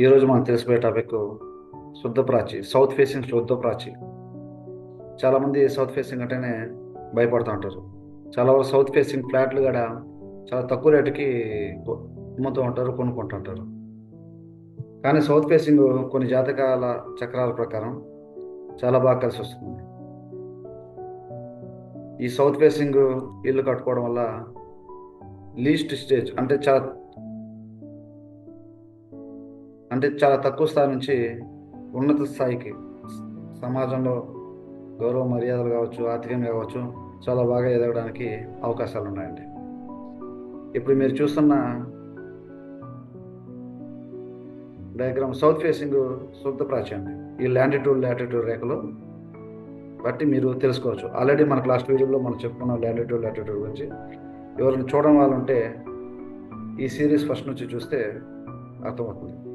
ఈరోజు మనం తెలిసిపోయే టాపిక్ శుద్ధ ప్రాచి సౌత్ ఫేసింగ్ శుద్ధ ప్రాచి. చాలామంది సౌత్ ఫేసింగ్ అంటేనే భయపడుతూ ఉంటారు. చాలా వరకు సౌత్ ఫేసింగ్ ఫ్లాట్లు కూడా చాలా తక్కువ రేటుకి అమ్ముతూ ఉంటారు కొనుక్కుంటూ ఉంటారు. కానీ సౌత్ ఫేసింగ్ కొన్ని జాతకాల చక్రాల ప్రకారం చాలా బాగా కలిసి వస్తుంది. ఈ సౌత్ ఫేసింగ్ ఇల్లు కట్టుకోవడం వల్ల లీస్ట్ స్టేజ్ అంటే చాలా అంటే చాలా తక్కువ స్థాయి నుంచి ఉన్నత స్థాయికి. సమాజంలో గౌరవ మర్యాదలు కావచ్చు ఆర్థికంగా కావచ్చు చాలా బాగా ఎదగడానికి అవకాశాలు ఉన్నాయండి. ఇప్పుడు మీరు చూస్తున్న డయాగ్రామ్ సౌత్ ఫేసింగ్ శుద్ధ ప్రాచ్యం ఈ ల్యాండిట్యూడ్ లాటిట్యూడ్ రేఖలు బట్టి మీరు తెలుసుకోవచ్చు. ఆల్రెడీ మనకు లాస్ట్ వీడియోలో మనం చెప్పుకున్నాం ల్యాండిట్యూడ్ లాటిట్యూడ్ గురించి. ఎవరైనా చూడడం వాళ్ళు ఉంటే ఈ సిరీస్ ఫస్ట్ నుంచి చూస్తే అర్థమవుతుంది.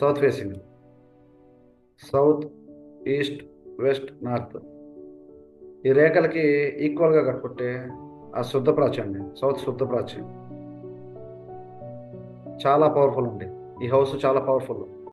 South facing south east west north. ఈ రేఖలకి ఈక్వల్గా కట్టుకుంటే ఆ శుద్ధ అండి. సౌత్ శుద్ధ ప్రాచ్యం. చాలా పవర్ఫుల్ అండి ఈ హౌస్ చాలా పవర్ఫుల్.